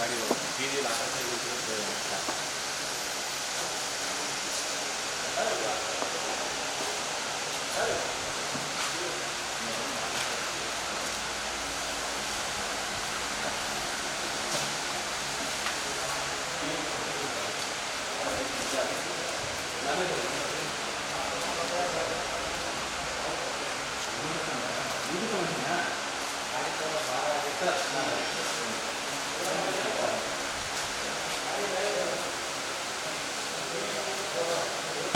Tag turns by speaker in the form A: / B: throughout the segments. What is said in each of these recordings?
A: गाडीवर गेली लाखाच्या ಇದು ಕೂಡ ಭಾಳ ಆಗುತ್ತೆ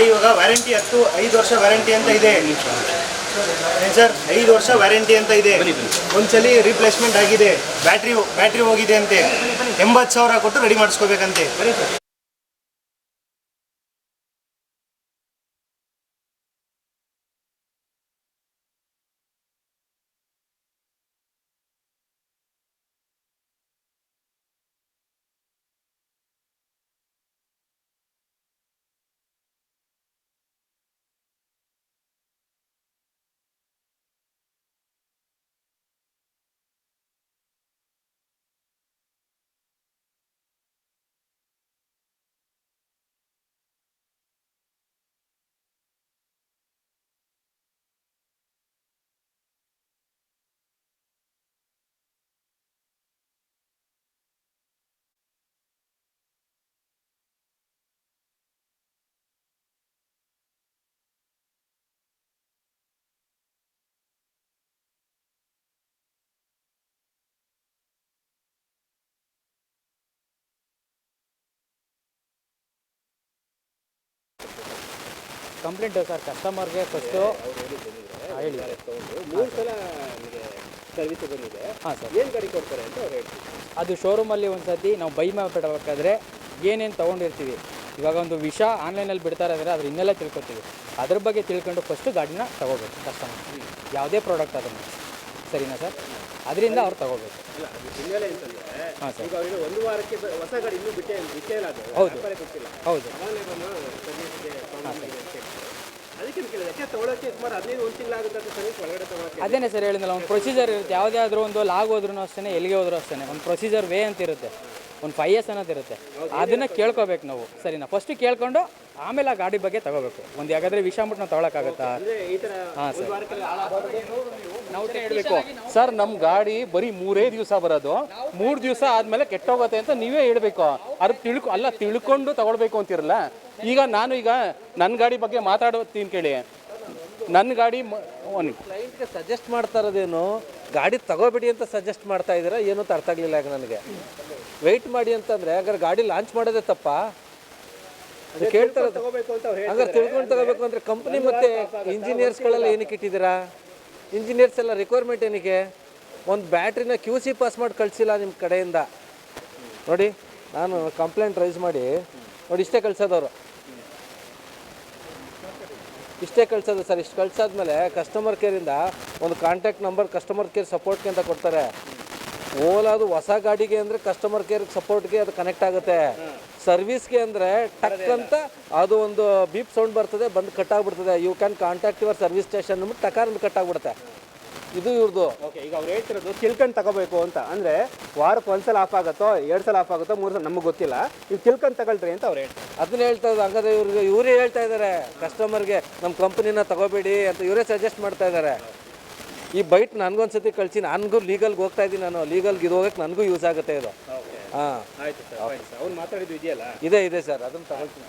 A: ಇವಾಗ ವ್ಯಾರಂಟಿ ಹತ್ತು ಐದು ವರ್ಷ ವ್ಯಾರಂಟಿ ಅಂತ ಇದೆ. ಸರ್? ಐದು ವರ್ಷ ವ್ಯಾರಂಟಿ ಅಂತ ಇದೆ. ಒಂದ್ಸಲಿ ರಿಪ್ಲೇಸ್ಮೆಂಟ್ ಆಗಿದೆ. ಬ್ಯಾಟ್ರಿ ಬ್ಯಾಟ್ರಿ ಹೋಗಿದೆ ಅಂತೆ. ಎಂಬತ್ತು ಸಾವಿರ ಕೊಟ್ಟು ರೆಡಿ ಮಾಡಿಸ್ಕೋಬೇಕಂತೆ.
B: ಕಂಪ್ಲೇಂಟ್ ಸರ್ ಕಸ್ಟಮರ್ಗೆ ಫಸ್ಟು ಹೇಳಿ.
C: ಮೂರು ಸಲ ಸರ್ವಿಸ್ ಬಂದಿದೆ.
B: ಹಾಂ ಸರ್.
C: ಏನು ಗಾಡಿ ಕೊಡ್ತಾರೆ ಅಂತ ಅವ್ರು ಹೇಳ್ತಾರೆ
B: ಅದು ಶೋರೂಮಲ್ಲಿ ಒಂದು ಸತಿ ನಾವು ಬೈ ಮಾಡಬೇಕಾದ್ರೆ ಏನೇನು ತೊಗೊಂಡಿರ್ತೀವಿ. ಇವಾಗ ಒಂದು ವಿಷ ಆನ್ಲೈನಲ್ಲಿ ಬಿಡ್ತಾರೆ ಅಂದರೆ ಅದ್ರ ಇನ್ನೆಲ್ಲ ತಿಳ್ಕೊತೀವಿ. ಅದ್ರ ಬಗ್ಗೆ ತಿಳ್ಕೊಂಡು ಫಸ್ಟು ಗಾಡಿನ ತಗೋಬೇಕು ಕಸ್ಟಮರ್ ಯಾವುದೇ ಪ್ರಾಡಕ್ಟ್ ಅದನ್ನು ಸರಿನಾ ಸರ್? ಅದರಿಂದ ಅವ್ರು ತಗೋಬೇಕು. ಹಾಂ ಸರ್.
C: ಒಂದು ವಾರಕ್ಕೆ ಹೊಸ ಗಾಡಿ ಇನ್ನೂ ಬಿಟ್ಟೇ
B: ಹೌದು. ಹೌದು. ಅದೇನೇ ಸರ್ ಹೇಳಿದ್ನಲ್ಲ ಒಂದು ಪ್ರೊಸೀಜರ್ ಇರುತ್ತೆ. ಯಾವುದೇ ಆದರೂ ಒಂದು ಲಾಗ್ ಹೋದ್ರೂ ಅಷ್ಟೇ ಎಲ್ಲಿಗೆ ಹೋದ್ರೂ ಅಷ್ಟೇ ಒಂದು ಪ್ರೊಸೀಜರ್ ವೇ ಅಂತ ಇರುತ್ತೆ. ಒಂದು ಫೈವ್ ಇಯರ್ಸ್ ಅನ್ನೋದು ಇರುತ್ತೆ. ಅದನ್ನು ಕೇಳ್ಕೋಬೇಕು ನಾವು. ಸರಿನಾ? ಫಸ್ಟ್ ಕೇಳ್ಕೊಂಡು ಆಮೇಲೆ ಆ ಗಾಡಿ ಬಗ್ಗೆ ತಗೋಬೇಕು. ಒಂದು ಯಾಕಂದರೆ ವಿಷ ಅಂದ್ಬಿಟ್ಟು ನಾವು ತಗೊಳಕ್ಕಾಗತ್ತಾ? ಹಾಂ ಸರ್. ನಾವು
D: ಹೇಳಬೇಕು ಸರ್ ನಮ್ಮ ಗಾಡಿ ಬರೀ ಮೂರೇ ದಿವಸ ಬರೋದು. ಮೂರು ದಿವಸ ಆದಮೇಲೆ ಕೆಟ್ಟೋಗುತ್ತೆ ಅಂತ ನೀವೇ ಹೇಳಬೇಕು. ಅದು ತಿಳ್ಕೊ ಅಲ್ಲ ತಿಳ್ಕೊಂಡು ತಗೊಳ್ಬೇಕು ಅಂತಿರಲ್ಲ. ಈಗ ನಾನು ಈಗ ನನ್ನ ಗಾಡಿ ಬಗ್ಗೆ ಮಾತಾಡೋತೀನಿ ಕೇಳಿ. ನನ್ನ ಗಾಡಿ
E: ಕ್ಲೈಂಟ್ಗೆ ಸಜೆಸ್ಟ್ ಮಾಡ್ತಾ ಇರೋದೇನು ಗಾಡಿ ತಗೋಬೇಡಿ ಅಂತ ಸಜೆಸ್ಟ್ ಮಾಡ್ತಾ ಇದ್ದೀರಾ ಏನೂ ಅಂತ ಅರ್ಥ ಆಗಲಿಲ್ಲ ಈಗ ನನಗೆ. ವೆಯ್ಟ್ ಮಾಡಿ ಅಂತಂದರೆ ಹಾಗಾದ್ರೆ ಗಾಡಿ ಲಾಂಚ್ ಮಾಡೋದೇ ತಪ್ಪ? ಕೇಳ್ತಾರೆ ಹಾಗಾದ್ರೆ
C: ತಗೋಬೇಕು ಅಂತ ಅವ್ರು
E: ಹಂಗಾರೆ ತಿಳ್ಕೊಂಡು ತಗೋಬೇಕು ಅಂದರೆ ಕಂಪ್ನಿ ಮತ್ತೆ ಇಂಜಿನಿಯರ್ಸ್ಗಳೆಲ್ಲ ಏನಕ್ಕೆ ಇಟ್ಟಿದ್ದೀರಾ? ಇಂಜಿನಿಯರ್ಸ್ ಎಲ್ಲ ರಿಕ್ವೈರ್ಮೆಂಟ್ ಏನಕ್ಕೆ? ಒಂದು ಬ್ಯಾಟ್ರಿನ ಕ್ಯೂ ಸಿ ಪಾಸ್ ಮಾಡಿ ಕಳಿಸಿಲ್ಲ ನಿಮ್ಮ ಕಡೆಯಿಂದ. ನೋಡಿ ನಾನು ಕಂಪ್ಲೇಂಟ್ ರೈಸ್ ಮಾಡಿ ನೋಡಿ ಇಷ್ಟೇ ಕಳ್ಸೋದವರು. ಇಷ್ಟೇ ಕಳ್ಸೋದು ಸರ್, ಇಷ್ಟು ಕಳ್ಸಾದ್ಮೇಲೆ ಕಸ್ಟಮರ್ ಕೇರಿಂದ ಒಂದು ಕಾಂಟ್ಯಾಕ್ಟ್ ನಂಬರ್ ಕಸ್ಟಮರ್ ಕೇರ್ ಸಪೋರ್ಟ್ಗೆ ಅಂತ ಕೊಡ್ತಾರೆ. ಓಲಾದು ಹೊಸ ಗಾಡಿಗೆ ಅಂದರೆ ಕಸ್ಟಮರ್ ಕೇರ್ ಸಪೋರ್ಟ್ಗೆ ಅದು ಕನೆಕ್ಟ್ ಆಗುತ್ತೆ. ಸರ್ವಿಸ್ಗೆ ಅಂದರೆ ಟಕ್ ಅಂತ ಅದು ಒಂದು ಬೀಪ್ ಸೌಂಡ್ ಬರ್ತದೆ, ಬಂದು ಕಟ್ ಆಗ್ಬಿಡ್ತದೆ. You can contact your service station ಅಂದ್ಬಿಟ್ಟು ಟಕಾರ ಕಟ್ ಆಗ್ಬಿಡುತ್ತೆ. ಇದು ಇವ್ರದ್ದು
C: ಓಕೆ ಈಗ ಅವ್ರು ಹೇಳ್ತಿರೋದು ತಿಳ್ಕೊಂಡು ತಗೋಬೇಕು ಅಂತ. ಅಂದ್ರೆ ವಾರಕ್ಕೆ ಒಂದ್ಸಲ ಆಫ್ ಆಗುತ್ತೋ ಎರಡು ಸಲ ಆಫ್ ಆಗುತ್ತೋ ಮೂರು ಸಲ ನಮಗೆ ಗೊತ್ತಿಲ್ಲ. ಇವ್ ತಿಳ್ಕೊಂಡು ತಗೊಳ್ರಿ ಅಂತ ಅವ್ರು ಹೇಳ್ತಾರೆ.
E: ಅದನ್ನ ಹೇಳ್ತಾ ಇದ್ದಾರೆ. ಹಂಗಾದ್ರೆ ಇವ್ರಿಗೆ ಇವರೇ ಹೇಳ್ತಾ ಇದ್ದಾರೆ. ಕಸ್ಟಮರ್ಗೆ ನಮ್ಮ ಕಂಪನಿನ ತಗೋಬೇಡಿ ಅಂತ ಇವರೇ ಸಜೆಸ್ಟ್ ಮಾಡ್ತಾ ಇದ್ದಾರೆ. ಈ ಬೈಟ್ ನನಗೊಂದ್ಸತಿ ಕಳಿಸಿ ನನಗೂ ಲೀಗಲ್ಗೆ ಹೋಗ್ತಾ ಇದ್ದೀನಿ ನಾನು. ಲೀಗಲ್ಗೆ ಇದು ಹೋಗಕ್ಕೆ ನನಗೂ ಯೂಸ್ ಆಗುತ್ತೆ ಇದು. ಹಾಂ.
C: ಆಯ್ತು ಸರ್ ಅವ್ರು ಮಾತಾಡಿದ್ದು ಇದೆಯಲ್ಲ?
E: ಇದೆ ಇದೆ ಸರ್. ಅದನ್ನು ತಗೊಳ್ತೀನಿ.